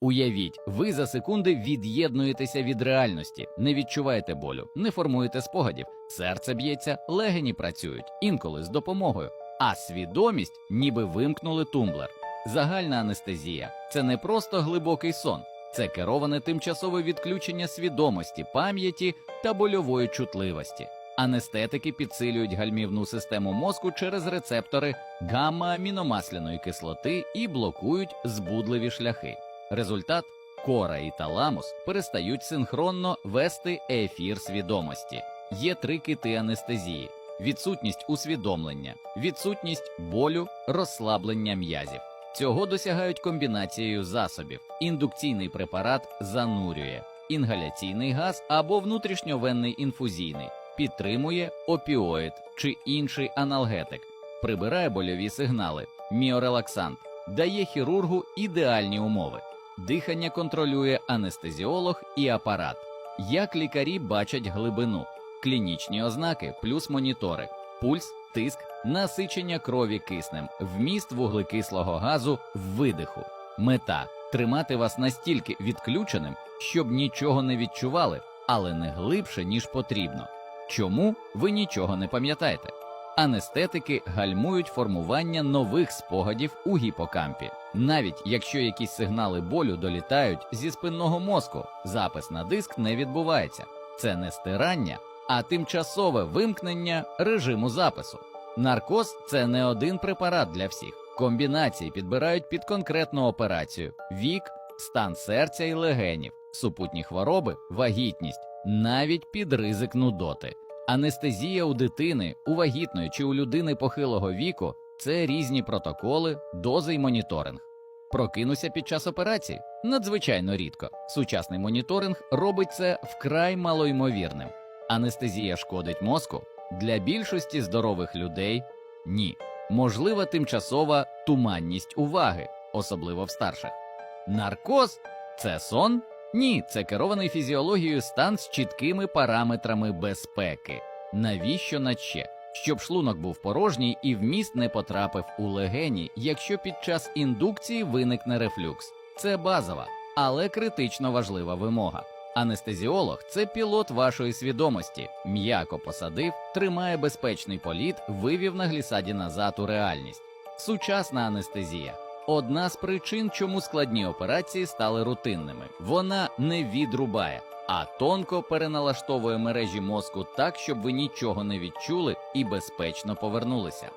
Уявіть, ви за секунди від'єднуєтеся від реальності, не відчуваєте болю, не формуєте спогадів, серце б'ється, легені працюють, інколи з допомогою, а свідомість ніби вимкнули тумблер. Загальна анестезія це не просто глибокий сон, це кероване тимчасове відключення свідомості, пам'яті та больової чутливості. Анестетики підсилюють гальмівну систему мозку через рецептори гамма-аміномасляної кислоти і блокують збудливі шляхи. Результат кора і таламус перестають синхронно вести ефір свідомості. Є три кити анестезії: відсутність усвідомлення, відсутність болю, розслаблення м'язів. Цього досягають комбінацією засобів. Індукційний препарат занурює, інгаляційний газ або внутрішньовенний інфузійний підтримує опіоїд чи інший аналгетик, прибирає больові сигнали, міорелаксант, дає хірургу ідеальні умови. Дихання контролює анестезіолог і апарат. Як лікарі бачать глибину, клінічні ознаки плюс монітори, пульс, тиск, насичення крові киснем, вміст вуглекислого газу видиху. Мета тримати вас настільки відключеним, щоб нічого не відчували, але не глибше, ніж потрібно. Чому ви нічого не пам'ятаєте? Анестетики гальмують формування нових спогадів у гіпокампі. Навіть якщо якісь сигнали болю долітають зі спинного мозку, запис на диск не відбувається. Це не стирання, а тимчасове вимкнення режиму запису. Наркоз це не один препарат для всіх. Комбінації підбирають під конкретну операцію: вік, стан серця і легенів, супутні хвороби, вагітність, навіть під ризик нудоти. Анестезія у дитини, у вагітної чи у людини похилого віку це різні протоколи, дози й моніторинг. Прокинуся під час операції надзвичайно рідко. Сучасний моніторинг робить це вкрай малоймовірним. Анестезія шкодить мозку для більшості здорових людей ні. Можлива тимчасова туманність уваги, особливо в старших. Наркоз це сон? Ні, це керований фізіологією стан з чіткими параметрами безпеки. Навіщо наче? Щоб шлунок був порожній і вміст не потрапив у легені, якщо під час індукції виникне рефлюкс. Це базова, але критично важлива вимога. Анестезіолог це пілот вашої свідомості. М'яко посадив, тримає безпечний політ, вивів на глісаді назад у реальність. Сучасна анестезія одна з причин, чому складні операції стали рутинними. Вона не відрубає, а тонко переналаштовує мережі мозку так, щоб ви нічого не відчули і безпечно повернулися.